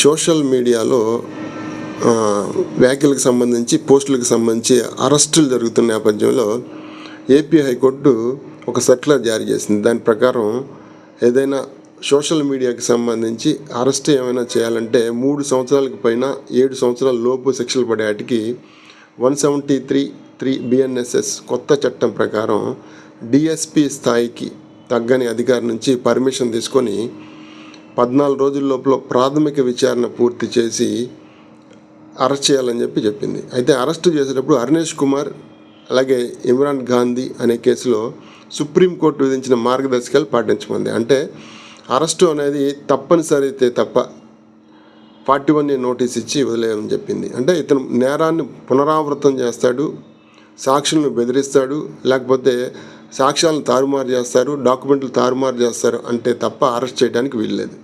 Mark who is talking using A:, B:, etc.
A: Social మీడియాలో వ్యాఖ్యలకు సంబంధించి పోస్టులకు సంబంధించి అరెస్టులు జరుగుతున్న నేపథ్యంలో ఏపీ హైకోర్టు ఒక సర్క్యులర్ జారీ చేసింది. దాని ప్రకారం ఏదైనా సోషల్ మీడియాకి సంబంధించి అరెస్ట్ ఏమైనా చేయాలంటే మూడు సంవత్సరాలకు పైన ఏడు సంవత్సరాల లోపు శిక్షలు పడేటికి one seventy three three BNSS కొత్త చట్టం ప్రకారం డిఎస్పి స్థాయికి తగ్గని అధికారి నుంచి పర్మిషన్ తీసుకొని పద్నాలుగు రోజుల లోపల ప్రాథమిక విచారణ పూర్తి చేసి అరెస్ట్ చేయాలని చెప్పి చెప్పింది. అయితే అరెస్ట్ చేసేటప్పుడు అరుణేష్ కుమార్ అలాగే ఇమ్రాన్ గాంధీ అనే కేసులో సుప్రీంకోర్టు విధించిన మార్గదర్శకాలు పాటించమంది. అంటే అరెస్టు అనేది తప్పనిసరి అయితే తప్ప ఫార్టీ వన్ నోటీస్ ఇచ్చి వదిలేయమని చెప్పింది. అంటే ఇతను నేరాన్ని పునరావృతం చేస్తాడు సాక్షులను బెదిరిస్తాడు లేకపోతే సాక్ష్యాలను తారుమారు చేస్తారు డాక్యుమెంట్లు తారుమారు చేస్తారు అంటే తప్ప అరెస్ట్ చేయడానికి వీల్లేదు.